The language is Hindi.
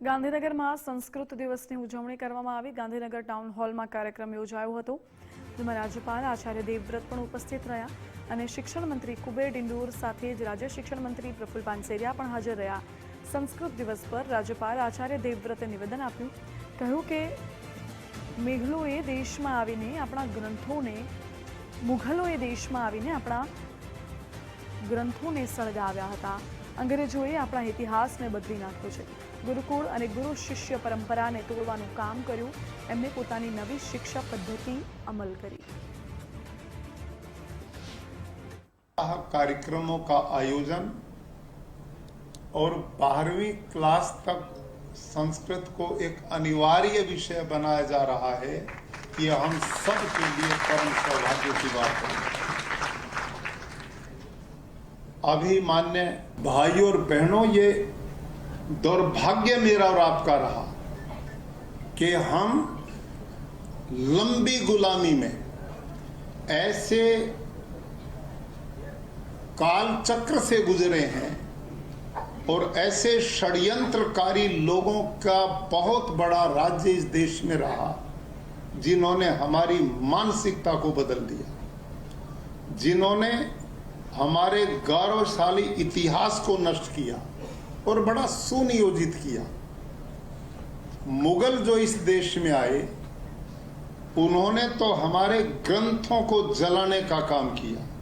ગાંધીનગરમાં સંસ્કૃત દિવસની ઉજવણી કરવામાં આવી. ગાંધીનગર ટાઉન હોલમાં કાર્યક્રમ યોજાયો હતો, જેમાં રાજ્યપાલ આચાર્ય દેવવ્રત પણ ઉપસ્થિત રહ્યા અને શિક્ષણ મંત્રી કુબેર ડિંડોર સાથે જ રાજ્ય શિક્ષણ મંત્રી પ્રફુલ પાનસેરિયા પણ હાજર રહ્યા. સંસ્કૃત દિવસ પર રાજ્યપાલ આચાર્ય દેવવ્રતે નિવેદન આપ્યું, કહ્યું કે મેઘલોએ દેશમાં આવીને આપણા ગ્રંથોને, મુઘલોએ દેશમાં આવીને આપણા ગ્રંથોને સળગાવ્યા હતા. અંગ્રેજોએ આપણા ઇતિહાસને બદલી નાખ્યો છે ગુરુકુળ અને ગુરુ શિષ્ય પરંપરાને તોડવાનું કામ કર્યું એમને પોતાની નવી શિક્ષા પદ્ધતિ અમલ કરી कार्यक्रमों का आयोजन और बारहवीं क्लास तक संस्कृत को एक अनिवार्य विषय बनाया जा रहा है ये हम सब के लिए परम सौभाग्य की बात है अभी मान्य भाइयों और बहनों, ये दुर्भाग्य मेरा और आपका रहा कि हम लंबी गुलामी में ऐसे कालचक्र से गुजरे हैं और ऐसे षड्यंत्रकारी लोगों का बहुत बड़ा राज्य इस देश में रहा जिन्होंने हमारी मानसिकता को बदल दिया, जिन्होंने हमारे गौरवशाली इतिहास को नष्ट किया और बड़ा सुनियोजित किया। मुगल जो इस देश में आए, उन्होंने तो हमारे ग्रंथों को जलाने का काम किया।